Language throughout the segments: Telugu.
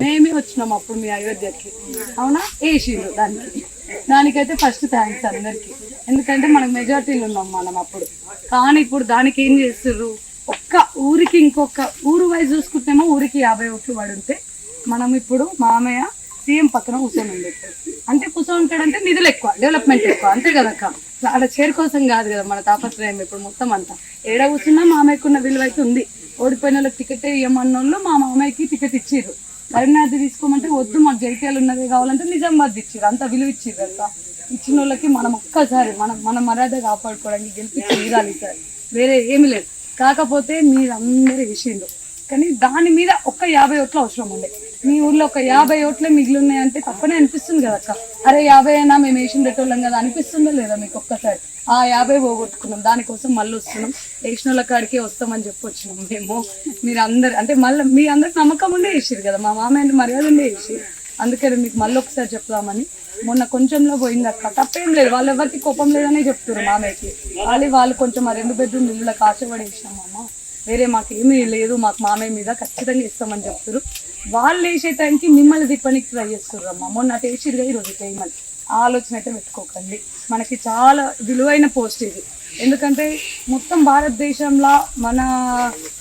మేమే వచ్చినాం అప్పుడు మీ అయోధ్యకి. అవునా? వేసిండ్రు దానికి. దానికైతే ఫస్ట్ థ్యాంక్స్ అందరికి. ఎందుకంటే మనకు మెజార్టీలు ఉన్నాం మనం అప్పుడు. కానీ ఇప్పుడు దానికి ఏం చేస్తుర్రు? ఊరికి ఇంకొక ఊరు వైజ్ చూసుకుంటేమో ఊరికి యాభై ఓట్లు పడుంటే ఉంటే మనం ఇప్పుడు మామయ్య సీఎం పక్కన కూర్చొని ఉండేది అంటే కూర్చొని ఉంటాడంటే నిధులు ఎక్కువ డెవలప్మెంట్ ఎక్కువ అంతే కదా అక్క? ఆడ చేరు కోసం కాదు కదా మన తాపత్రయం ఇప్పుడు మొత్తం అంతా. ఏడ కూర్చున్నా మామయ్యకున్న విలువ అయితే ఉంది. ఓడిపోయిన వాళ్ళకి టికెట్ ఇవ్వమన్న వాళ్ళు మా మామయ్యకి టికెట్ ఇచ్చిర్రు. కరీంనగర్ తీసుకోమంటే వద్దు మాకు జైత్యాలు ఉన్నదే కావాలంటే నిజామాబాద్ ఇచ్చిర్రు. అంత విలువ ఇచ్చిర్రు అంత ఇచ్చిన వాళ్ళకి మనం ఒక్కసారి మనం మన మర్యాద కాపాడుకోవడానికి గెలిపి తీరాలి సార్. వేరే ఏమి లేదు. కాకపోతే మీరు అందరూ వేసిండ్రు కానీ దాని మీద ఒక్క యాభై ఓట్లు అవసరం ఉండే. మీ ఊర్లో ఒక యాభై ఓట్లే మిగిలి ఉన్నాయంటే తప్పనే అనిపిస్తుంది కదా అక్క. అరే యాభై అయినా మేము వేసిన పెట్టోళ్ళం కదా అనిపిస్తుందో లేదా మీకు ఒక్కసారి? ఆ యాభై పోగొట్టుకున్నాం దానికోసం మళ్ళీ వస్తున్నాం. వేసిన వాళ్ళ కాడికే వస్తామని చెప్పి వచ్చినాం మేము. మీరు అందరు అంటే మళ్ళీ మీ అందరికి నమ్మకం ఉండే వేసారు కదా మా మామయ్య మర్యాద ఉండే వేసి అందుకని మీకు మళ్ళీ ఒకసారి చెప్దామని. మొన్న కొంచెంలో పోయింది అక్క. తప్పేం లేదు వాళ్ళు ఎవరికి కోపం లేదనే చెప్తున్నారు మామయ్యకి. వాళ్ళు వాళ్ళు కొంచెం రెండు బెడ్రూమ్ ఇళ్ళకి ఆశపడేసాం వేసినాం అమ్మ. వేరే మాకు ఏమీ లేదు మాకు మామయ్య మీద ఖచ్చితంగా ఇస్తామని చెప్తారు వాళ్ళు వేసే టైంకి మిమ్మల్ని తిప్పనికి ట్రై చేస్తారు అమ్మ. మొన్న అటు వేసిరుగా ఈరోజు చేయమని ఆలోచన అయితే పెట్టుకోకండి. మనకి చాలా విలువైన పోస్ట్ ఇది. ఎందుకంటే మొత్తం భారతదేశంలో మన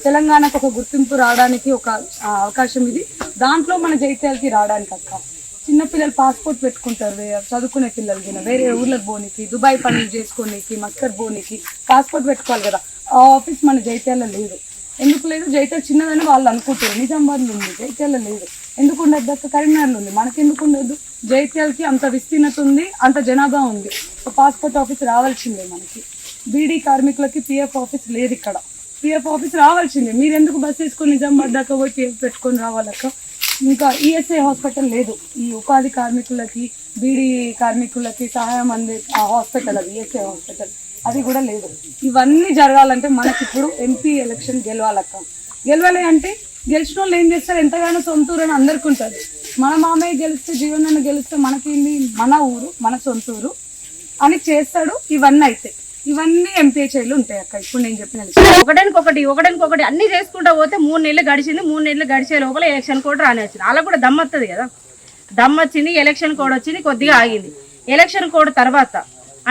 తెలంగాణకు ఒక గుర్తింపు రావడానికి ఒక అవకాశం ఇది. దాంట్లో మన జైత్యాలకి రావడానికి అక్క. చిన్నపిల్లలు పాస్పోర్ట్ పెట్టుకుంటారు వే- చదువుకునే పిల్లలు వేరే ఊర్లకు పోనీకి దుబాయ్ పనులు చేసుకోనీకి మస్కర్ పోనీకి పాస్పోర్ట్ పెట్టుకోవాలి కదా. ఆ ఆఫీస్ మన జైత్యాల లేదు. ఎందుకు లేదు? జైత్యాల చిన్నదని వాళ్ళు అనుకుంటారు. నిజామాబాద్లో ఉంది జైత్యాల లేదు. ఎందుకు ఉండదు అక్క? కరీంనగర్లో ఉంది. మనకెందుకు ఉండదు జైత్యాలకి అంత విస్తీర్ణత ఉంది అంత జనాభా ఉంది. పాస్పోర్ట్ ఆఫీస్ రావాల్సిందే మనకి. బీడీ కార్మికులకి పిఎఫ్ ఆఫీస్ లేదు ఇక్కడ. పిఎఫ్ ఆఫీస్ రావాల్సిందే. మీరు ఎందుకు బస్ వేసుకొని నిజామాబాద్ దాకా పోయి పిఎఫ్ పెట్టుకొని రావాలక్క ఇంకా ఈఎస్ఐ హాస్పిటల్ లేదు. ఈ ఉపాధి కార్మికులకి బీడీ కార్మికులకి సహాయం అందే ఆ హాస్పిటల్ అది ఈఎస్ఐ హాస్పిటల్. అది కూడా లేదు. ఇవన్నీ జరగాలంటే మనకి ఇప్పుడు ఎంపీ ఎలక్షన్ గెలవాలక్క. గెలవాలి అంటే గెలిచిన వాళ్ళు ఏం చేస్తారు? ఎంతగానో సొంతూరు అని అందరికీ ఉంటుంది. మన మామయ్య గెలిస్తే జీవనాన్ని గెలిస్తే మనకేంది? మన ఊరు మన సొంతూరు అని చేస్తాడు ఇవన్నీ అయితే. ఇవన్నీ ఎంపీ చైలు ఉంటాయి అక్క. ఇప్పుడు నేను చెప్పిన ఒకటానికి ఒకటి ఒకటానికి ఒకటి అన్ని చేసుకుంటా పోతే మూడు నెలలు గడిచింది మూడు నెలలు గడిచే లోపల ఎలక్షన్ కోడ్ రాని వచ్చింది అలా కూడా దమ్ కదా. దమ్ వచ్చింది ఎలక్షన్ కోడ్ వచ్చింది కొద్దిగా ఆగింది. ఎలక్షన్ కోడ్ తర్వాత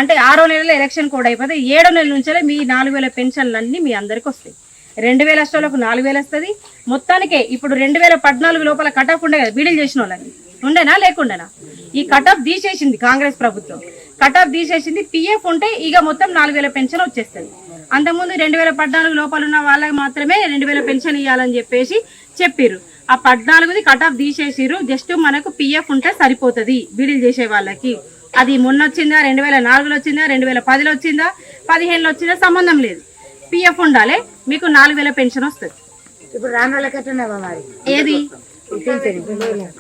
అంటే ఆరో నెలలో ఎలక్షన్ కూడా అయిపోతే ఏడో నెల నుంచే మీ నాలుగు వేల పెన్షన్లు అన్నీ మీ అందరికి వస్తాయి. రెండు వేల అష్టోలకు నాలుగు వేలు వస్తుంది. మొత్తానికే ఇప్పుడు రెండు వేల పద్నాలుగు లోపల కటాఫ్ ఉండే కదా బీడీలు చేసిన వాళ్ళని. ఉండేనా లేకుండానా? ఈ కటాఫ్ తీసేసింది కాంగ్రెస్ ప్రభుత్వం. కటాఫ్ తీసేసింది పిఎఫ్ ఉంటే ఇక మొత్తం నాలుగు వేల పెన్షన్ వచ్చేస్తుంది. అంతకుముందు రెండు వేల పద్నాలుగు లోపల ఉన్న వాళ్ళకి మాత్రమే రెండు వేల పెన్షన్ ఇవ్వాలని చెప్పేసి చెప్పిర్రు. ఆ పద్నాలుగుది కట్ ఆఫ్ తీసేసిర్రు జస్ట్ మనకు పిఎఫ్ ఉంటే సరిపోతుంది బీడీలు చేసే వాళ్ళకి. అది మొన్న వచ్చిందా రెండు వేల నాలుగులో వచ్చిందా రెండు వేల పదిలో వచ్చిందా పదిహేనులో వచ్చిందా సంబంధం లేదు. పిఎఫ్ ఉండాలి మీకు నాలుగు వేల పెన్షన్ వస్తుంది. ఇప్పుడు ఏది?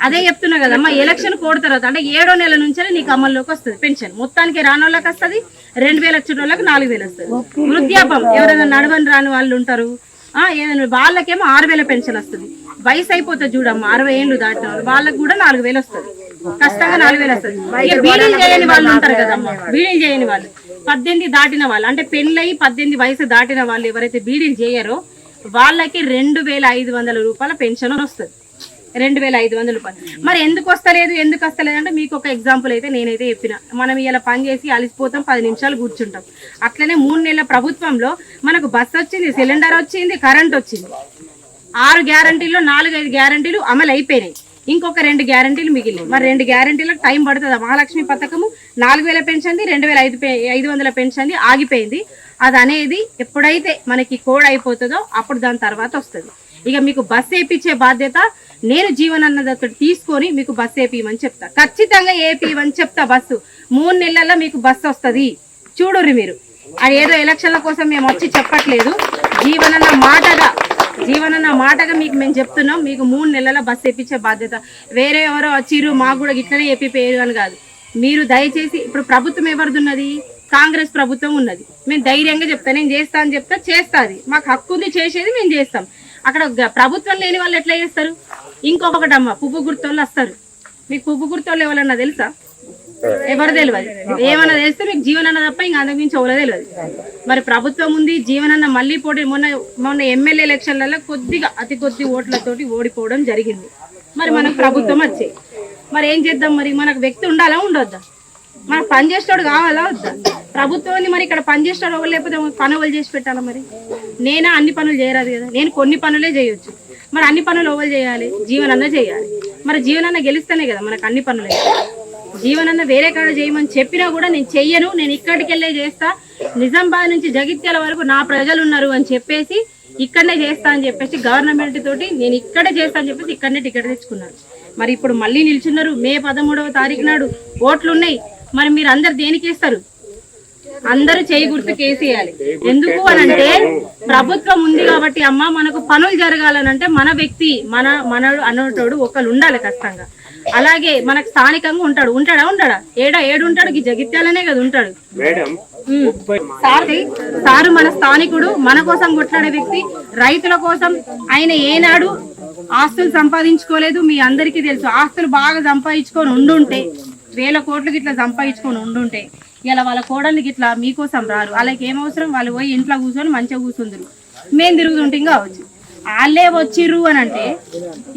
అదే చెప్తున్నా కదమ్మా ఎలక్షన్ కోడ్ తర్వాత అంటే ఏడో నెల నుంచే నీకు అమల్లోకి వస్తుంది పెన్షన్. మొత్తానికి రాని వాళ్ళకి వస్తుంది రెండు వేలు వచ్చిన వాళ్ళకి నాలుగు వేలు వస్తుంది. వృద్ధాపం ఎవరైనా నడవని రాని వాళ్ళు ఉంటారు. ఆ ఏదైనా వాళ్ళకేమో ఆరు వేల పెన్షన్ వస్తుంది. వయసు అయిపోతుంది చూడమ్మా అరవై ఏళ్ళు దాటిన వాళ్ళు వాళ్ళకి కూడా నాలుగు వేలు వస్తుంది. కష్టంగా నాలుగు వేలు వస్తుంది. ఇక బీడీలు చేయని వాళ్ళు ఉంటారు కదమ్మా. బీడీలు చేయని వాళ్ళు. పద్దెనిమిది దాటిన వాళ్ళు. అంటే పెళ్ళయి పద్దెనిమిది వయసు దాటిన వాళ్ళు ఎవరైతే బీడీలు చేయరో వాళ్ళకి రెండు వేల ఐదు వందల రూపాయల పెన్షన్ వస్తుంది. రెండు వేల ఐదు వందల రూపాయలు. మరి ఎందుకు వస్తలేదు? ఎందుకు వస్తలేదు? అంటే మీకు ఒక ఎగ్జాంపుల్ అయితే నేనైతే చెప్పిన. మనం ఇలా పని చేసి అలిసిపోతాం పది నిమిషాలు కూర్చుంటాం. అట్లనే మూడు నెలల ప్రభుత్వంలో మనకు బస్ వచ్చింది సిలిండర్ వచ్చింది కరెంట్ వచ్చింది. ఆరు గ్యారంటీల్లో నాలుగు ఐదు గ్యారంటీలు అమలు అయిపోయినాయి ఇంకొక రెండు గ్యారంటీలు మిగిలి మరి రెండు గ్యారంటీలకు టైం పడుతుంది? మహాలక్ష్మి పథకము నాలుగు వేల పెన్షన్ది రెండు వేల ఐదు పే- ఐదు వందల పెన్షన్ది ఆగిపోయింది. అది అనేది ఎప్పుడైతే మనకి కోడ్ అయిపోతుందో అప్పుడు దాని తర్వాత వస్తుంది. ఇక మీకు బస్ వేయించే బాధ్యత నేను జీవనన్నదతో తీసుకొని మీకు బస్ వేపియమని చెప్తా. ఖచ్చితంగా వేపియమని చెప్తా బస్సు. మూడు నెలల్లో మీకు బస్సు వస్తుంది. చూడుర్రి మీరు. అది ఏదో ఎలక్షన్ల కోసం మేము వచ్చి చెప్పట్లేదు. జీవనన్న మాటగా జీవనన్న మాటగా మీకు మేము చెప్తున్నాం. మీకు మూడు నెలల బస్సు వేపించే బాధ్యత. వేరే ఎవరో వచ్చిర్రు మాకు కూడా ఇట్లనే చెప్పిపోయారు అని కాదు. మీరు దయచేసి ఇప్పుడు ప్రభుత్వం ఎవరిది కాంగ్రెస్ ప్రభుత్వం ఉన్నది. మేము ధైర్యంగా చెప్తా నేను చేస్తా అని చెప్తా చేస్తాది. మాకు హక్కు ఉంది చేసేది మేము చేస్తాం. అక్కడ ప్రభుత్వం లేని వాళ్ళు ఎట్లా చేస్తారు? ఇంకొకటి అమ్మ పువ్వు గుర్తోళ్ళు వస్తారు. మీకు పువ్వు గుర్తోళ్ళు ఎవరన్నా తెలుసా? ఎవరు తెలియదు ఏమన్నా తెలిస్తే మీకు జీవనన్న తప్ప ఇంకా అంతకు ఎవరో తెలియదు మరి ప్రభుత్వం ఉంది జీవనన్న మళ్ళీ పోటీ మొన్న మొన్న ఎమ్మెల్యే ఎలక్షన్లలో కొద్దిగా అతి కొద్ది ఓట్లతోటి ఓడిపోవడం జరిగింది. మరి మనకు ప్రభుత్వం వచ్చాయి మరి ఏం చేద్దాం మరి? మనకు వ్యక్తి ఉండాలా ఉండొద్దా? మనకు పనిచేసేవాడు కావాలా వద్దా? ప్రభుత్వం ఉంది మరి ఇక్కడ పనిచేసేవాడు ఎవరు లేకపోతే పనులు చేసి పెట్టాలా మరి? నేనా అన్ని పనులు చేయరాదు కదా. నేను కొన్ని పనులే చేయొచ్చు. మరి అన్ని పనులు ఎవరు చేయాలి? జీవనన్న చేయాలి. మరి జీవనన్న గెలిస్తేనే కదా మనకు అన్ని పనులు జీవనన్న వేరే కాడ చేయమని చెప్పినా కూడా నేను చెయ్యను. నేను ఇక్కడికి వెళ్ళే చేస్తా. నిజామాబాద్ నుంచి జగిత్యాల వరకు నా ప్రజలు ఉన్నారు అని చెప్పేసి ఇక్కడనే చేస్తా అని చెప్పేసి గవర్నమెంట్ తోటి నేను ఇక్కడే చేస్తా అని చెప్పేసి ఇక్కడనే టికెట్ తెచ్చుకున్నాను మరి ఇప్పుడు మళ్ళీ నిల్చున్నారు. మే పదమూడవ తారీఖు నాడు ఓట్లు ఉన్నాయి మరి మీరు అందరు దేనికి ఇస్తారు అందరూ చేయి గుర్తు కేసేయాలి ఎందుకు అనంటే ప్రభుత్వం ఉంది కాబట్టి అమ్మ మనకు పనులు జరగాలనంటే మన వ్యక్తి మన మనడు అనేటోడు ఒకళ్ళు ఉండాలి ఖచ్చితంగా. అలాగే మనకు స్థానికంగా ఉంటాడు. ఉంటాడా ఉంటాడా ఏడా ఏడు ఉంటాడు? జగిత్యాలనే కదా ఉంటాడు. సార్ సారు మన స్థానికుడు మన కోసం కొట్లాడే వ్యక్తి రైతుల కోసం ఆయన ఏనాడు ఆస్తులు సంపాదించుకోలేదు మీ అందరికీ తెలుసు. ఆస్తులు బాగా సంపాదించుకొని ఉండుంటే వేల కోట్లకి ఇట్లా సంపాదించుకొని ఉండుంటే ఇలా వాళ్ళ కోడలు ఇట్లా మీకోసం రారు. వాళ్ళకి ఏం అవసరం? వాళ్ళు పోయి ఇంట్లో కూర్చొని మంచిగా కూర్చుందరు. మేము తిరుగుతుంటే కావచ్చు వాళ్ళే వచ్చిర్రు అని అంటే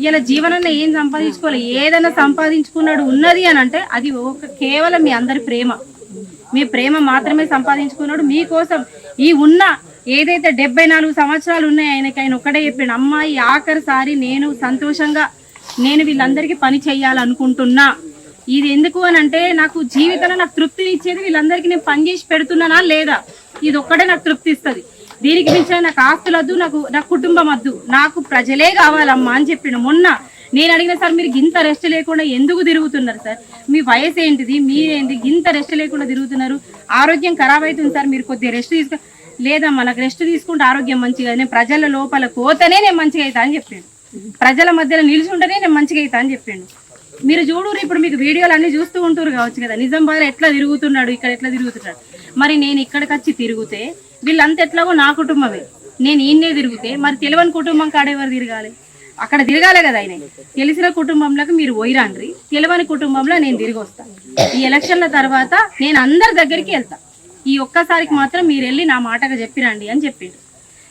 ఇలా జీవనాన్ని ఏం సంపాదించుకోవాలి ఏదైనా సంపాదించుకున్నాడు ఉన్నది అని అంటే అది ఒక కేవలం మీ అందరి ప్రేమ. మీ ప్రేమ మాత్రమే సంపాదించుకున్నాడు. మీకోసం ఈ ఉన్న ఏదైతే డెబ్బై నాలుగు సంవత్సరాలు ఉన్నాయి ఆయనకి ఆయన ఒక్కడే చెప్పాడు అమ్మాయి ఆఖరిసారి నేను సంతోషంగా నేను వీళ్ళందరికీ పని చేయాలనుకుంటున్నా. ఇది ఎందుకు అని అంటే నాకు జీవితంలో నాకు తృప్తిని ఇచ్చేది వీళ్ళందరికీ నేను పని చేసి పెడుతున్నానా లేదా? ఇది ఒక్కడే నాకు తృప్తి ఇస్తుంది. దీనికి మించిన నాకు ఆస్తులద్దు నాకు నా కుటుంబం వద్దు నాకు ప్రజలే కావాలమ్మా అని చెప్పిండు. మొన్న నేను అడిగిన సార్ మీరు గింత రెస్ట్ లేకుండా ఎందుకు తిరుగుతున్నారు సార్? మీ వయసు ఏంటిది? మీరేంటి? గింత రెస్ట్ లేకుండా తిరుగుతున్నారు? ఆరోగ్యం ఖరాబ్ అవుతుంది సార్ మీరు కొద్దిగా రెస్ట్ తీసుకో లేదమ్మా నాకు రెస్ట్ తీసుకుంటే ఆరోగ్యం మంచిగా నేను ప్రజల లోపల పోతేనే నేను మంచిగా అవుతా అని చెప్పాను ప్రజల మధ్యలో నిల్చుంటేనే నేను మంచిగా అవుతా అని చెప్పాను మీరు చూడరు ఇప్పుడు మీకు వీడియోలు అన్ని చూస్తూ ఉంటారు కావచ్చు కదా. నిజామాబాద్ ఎట్లా తిరుగుతున్నాడు ఇక్కడ ఎట్లా తిరుగుతున్నాడు. మరి నేను ఇక్కడికి వచ్చి తిరిగితే వీళ్ళంతా ఎట్లాగో నా కుటుంబమే. నేను ఈయన్నే తిరిగితే మరి తెలియని కుటుంబం కాడెవరు తిరగాలి? అక్కడ తిరగాలి కదా ఆయన. తెలిసిన కుటుంబంలోకి మీరు పోయిరాండ్రి. తెలియని కుటుంబంలో నేను తిరిగి వస్తాను ఈ ఎలక్షన్ల తర్వాత నేను అందరి దగ్గరికి వెళ్తా. ఈ ఒక్కసారికి మాత్రం మీరు వెళ్ళి నా మాటగా చెప్పిరండి అని చెప్పిండు.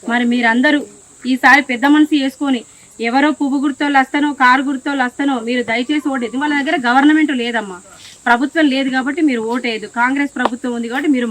మరి మీరందరూ ఈసారి పెద్ద మనసు చేసుకొని ఎవరో పువ్వు గుర్తోళ్ళు వస్తానో కారు గుర్తోళ్ళు వస్తానో మీరు దయచేసి ఓటేది వాళ్ళ దగ్గర గవర్నమెంట్ లేదమ్మా. ప్రభుత్వం లేదు కాబట్టి మీరు ఓటేయదు కాంగ్రెస్ ప్రభుత్వం ఉంది కాబట్టి మీరు